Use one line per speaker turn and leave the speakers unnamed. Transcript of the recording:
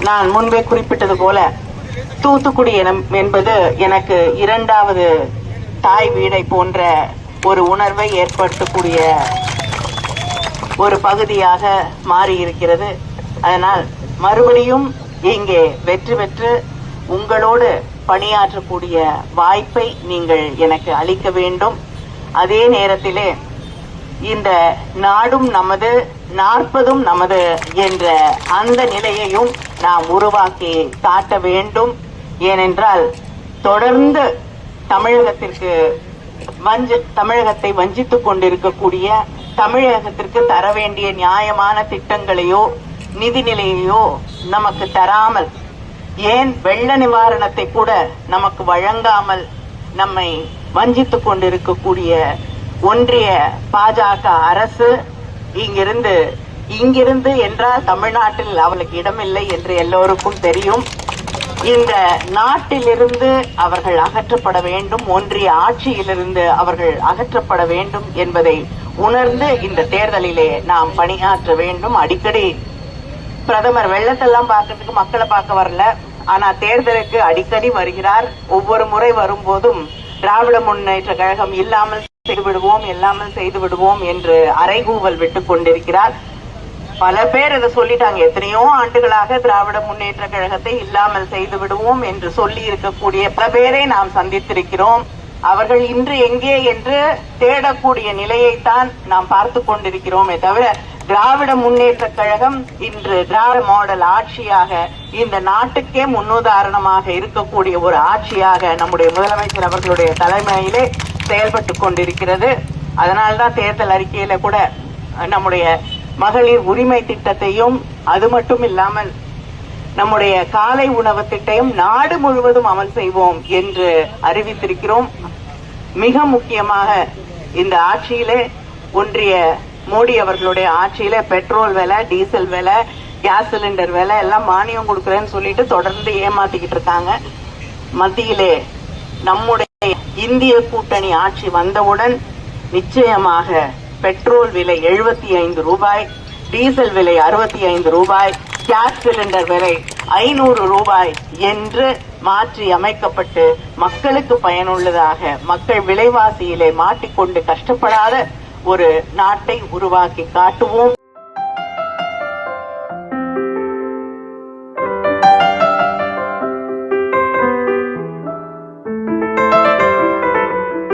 நான் முன்பே குறிப்பிட்டது போல தூத்துக்குடி என்பது எனக்கு இரண்டாவது தாய் வீடை போன்ற ஒரு உணர்வை ஏற்படுத்தக்கூடிய ஒரு பகுதியாக மாறி இருக்கிறது அதனால் மறுபடியும் இங்கே வெற்றி பெற்று உங்களோடு பணியாற்றக்கூடிய வாய்ப்பை நீங்கள் எனக்கு அளிக்க வேண்டும். அதே நேரத்திலே இந்த நாடும் நமது நாற்பதும் நமது என்ற அந்த நிலையையும் நாம் உருவாக்கி காட்ட வேண்டும். ஏனென்றால் தொடர்ந்து தமிழகத்திற்கு வஞ்ச தமிழகத்தை வஞ்சித்துக் கொண்டிருக்கக்கூடிய தமிழகத்திற்கு தர வேண்டிய நியாயமான திட்டங்களையோ நிதிநிலையோ நமக்கு தராமல் ஏன் வெள்ள நிவாரணத்தை கூட நமக்கு வழங்காமல் நம்மை வஞ்சித்துக் கொண்டிருக்கக்கூடிய ஒன்றிய பாஜக அரசு இங்கிருந்து இங்கிருந்து என்றால் தமிழ்நாட்டில் அவளுக்கு இடமில்லை என்று எல்லோருக்கும் தெரியும். இந்த நாட்டிலிருந்து அவர்கள் அகற்றப்பட வேண்டும் ஒன்றிய ஆட்சியிலிருந்து அவர்கள் அகற்றப்பட வேண்டும் என்பதை உணர்ந்து இந்த தேர்தலிலே நாம் பணியாற்ற வேண்டும். அடிக்கடி பிரதமர் வெள்ளத்தெல்லாம் பார்க்கறதுக்கு மக்களை பார்க்க வரல. ஆனா தேர்தலுக்கு அடிக்கடி வருகிறார். ஒவ்வொரு முறை வரும்போதும் திராவிட முன்னேற்ற கழகம் இல்லாமல் செய்து விடுவோம் இல்லாமல் செய்து விடுவோம் என்று அறைகூவல் விட்டுக் கொண்டிருக்கிறார். பல பேர் இதை சொல்லிட்டாங்க. எத்தனையோ ஆண்டுகளாக திராவிட முன்னேற்ற கழகத்தை இல்லாமல் செய்து விடுவோம் என்று சொல்லி இருக்கக்கூடிய பல பேரை நாம் சந்தித்திருக்கிறோம். அவர்கள் இன்று எங்கே என்று தேடக்கூடிய நிலையைத்தான் நாம் பார்த்து கொண்டிருக்கிறோமே தவிர திராவிட முன்னேற்ற கழகம் இன்று திராவிட மாடல் ஆட்சியாக இந்த நாட்டுக்கே முன்னுதாரணமாக இருக்கக்கூடிய ஒரு ஆட்சியாக நம்முடைய முதலமைச்சர் அவர்களுடைய தலைமையிலே செயல்பட்டு கொண்டிருக்கிறது. அதனால்தான் தேர்தல் அறிக்கையில கூட நம்முடைய மகளிர் உரிமை திட்டத்தையும் அது மட்டும் இல்லாமல் நம்முடைய காலை உணவு திட்டம் நாடு முழுவதும் அமல் செய்வோம் என்று அறிவித்திருக்கிறோம். மிக முக்கியமாக இந்த ஆட்சியிலே ஒன்றிய மோடி அவர்களுடைய ஆட்சியில பெட்ரோல் விலை டீசல் விலை கேஸ் சிலிண்டர் விலை எல்லாம் மானியம் கொடுக்குறேன்னு சொல்லிட்டு தொடர்ந்து ஏமாத்திக்கிட்டு இருக்காங்க. மத்தியிலே நம்முடைய இந்திய கூட்டணி ஆட்சி வந்தவுடன் நிச்சயமாக பெட்ரோல் விலை எழுபத்தி ஐந்து ரூபாய் டீசல் விலை அறுபத்தி ஐந்து ரூபாய் கேஸ் சிலிண்டர் விலை ஐநூறு ரூபாய் என்று மாற்றி அமைக்கப்பட்டு மக்களுக்கு பயனுள்ளதாக மக்கள் விலைவாசியிலே மாட்டிக்கொண்டு கஷ்டப்படாத ஒரு நாட்டை உருவாக்கி காட்டுவோம்.